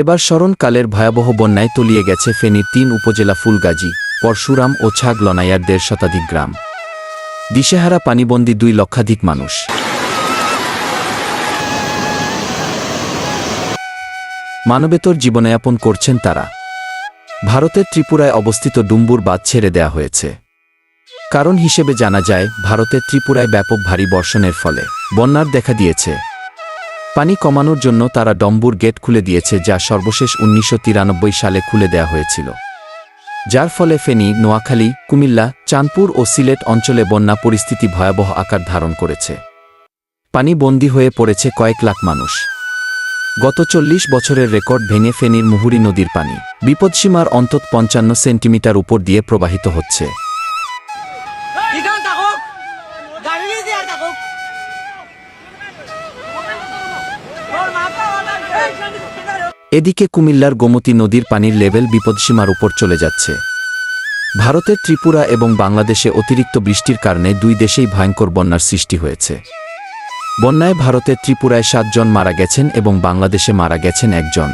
এবার ভয়াবহ বন্যায় তলিয়ে গেছে ফেনীর তিন উপজেলা ফুলগাজী, পরশুরাম ও ছাগ লনাইয়ার দেড় শতাধিক গ্রাম। দিশেহারা পানিবন্দী দুই লক্ষাধিক মানুষ। মানবেতর জীবনযাপন করছেন তারা। ভারতের ত্রিপুরায় অবস্থিত ডুম্বুর বাঁধ ছেড়ে দেয়া হয়েছে। কারণ হিসেবে জানা যায় ভারতের ত্রিপুরায় ব্যাপক ভারী বর্ষণের ফলে বন্যার দেখা দিয়েছে। পানি কমানোর জন্য তারা ডম্বুর গেট খুলে দিয়েছে, যা সর্বশেষ উনিশশো তিরানব্বই সালে খুলে দেয়া হয়েছিল। যার ফলে ফেনী, নোয়াখালী, কুমিল্লা, চাঁদপুর ও সিলেট অঞ্চলে বন্যা পরিস্থিতি ভয়াবহ আকার ধারণ করেছে। পানি বন্দী হয়ে পড়েছে কয়েক লাখ মানুষ। গত চল্লিশ বছরের রেকর্ড ভেঙে ফেনীর মুহুরী নদীর পানি বিপদসীমার অন্তত পঞ্চান্ন সেন্টিমিটার উপর দিয়ে প্রবাহিত হচ্ছে। এদিকে কুমিল্লার গোমতী নদীর পানির লেভেল বিপদসীমার উপর চলে যাচ্ছে। ভারতের ত্রিপুরা এবং বাংলাদেশে অতিরিক্ত বৃষ্টির কারণে দুই দেশেই ভয়ঙ্কর বন্যার সৃষ্টি হয়েছে। বন্যায় ভারতের ত্রিপুরায় সাতজন মারা গেছেন এবং বাংলাদেশে মারা গেছেন একজন।